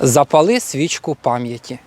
Запали свічку пам'яті.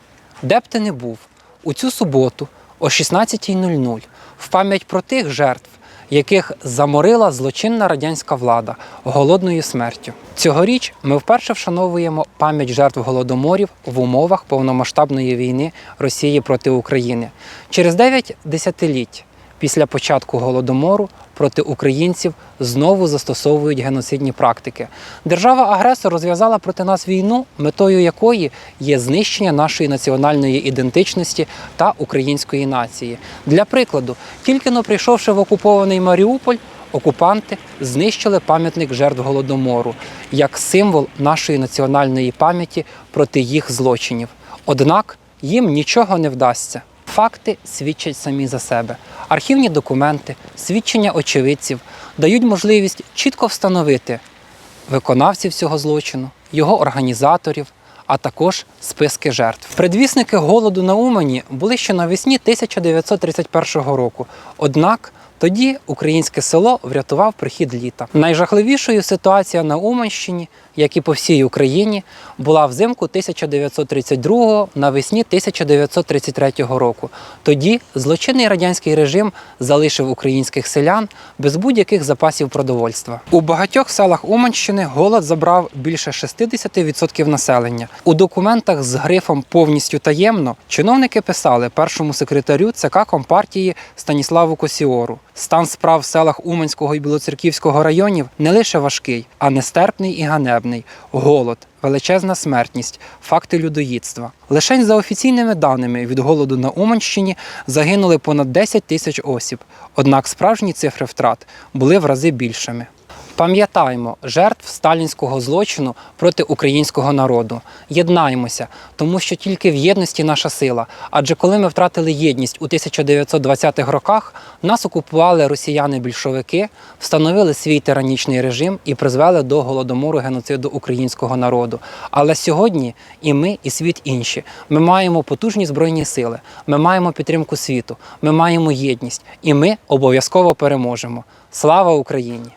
Де б ти не був, у цю суботу о 16.00 в пам'ять про тих жертв, яких заморила злочинна радянська влада голодною смертю. Цьогоріч ми вперше вшановуємо пам'ять жертв голодоморів в умовах повномасштабної війни Росії проти України. Через 9 десятиліть після початку голодомору проти українців знову застосовують геноцидні практики. Держава-агресор розв'язала проти нас війну, метою якої є знищення нашої національної ідентичності та української нації. Для прикладу, тільки но прийшовши в окупований Маріуполь, окупанти знищили пам'ятник жертв голодомору як символ нашої національної пам'яті проти їх злочинів. Однак їм нічого не вдасться. Факти свідчать самі за себе. Архівні документи, свідчення очевидців дають можливість чітко встановити виконавців цього злочину, його організаторів, а також списки жертв. Предвісники голоду на Умані були ще навесні 1931 року. Однак тоді українське село врятував прихід літа. Найжахливішою ситуація на Уманщині, як і по всій Україні, була взимку 1932 навесні 1933 року. Тоді злочинний радянський режим залишив українських селян без будь-яких запасів продовольства. У багатьох селах Уманщини голод забрав більше 60% населення. У документах з грифом повністю таємно чиновники писали першому секретарю ЦК Компартії Станіславу Косіору. Стан справ в селах Уманського і Білоцерківського районів не лише важкий, а нестерпний і ганебний. Голод, величезна смертність, факти людоїдства. Лишень за офіційними даними від голоду на Уманщині загинули понад 10 тисяч осіб. Однак справжні цифри втрат були в рази більшими. Пам'ятаємо жертв сталінського злочину проти українського народу. Єднаємося, тому що тільки в єдності наша сила. Адже коли ми втратили єдність у 1920-х роках, нас окупували росіяни-більшовики, встановили свій тиранічний режим і призвели до голодомору геноциду українського народу. Але сьогодні і ми, і світ інші. Ми маємо потужні збройні сили, ми маємо підтримку світу, ми маємо єдність, і ми обов'язково переможемо. Слава Україні!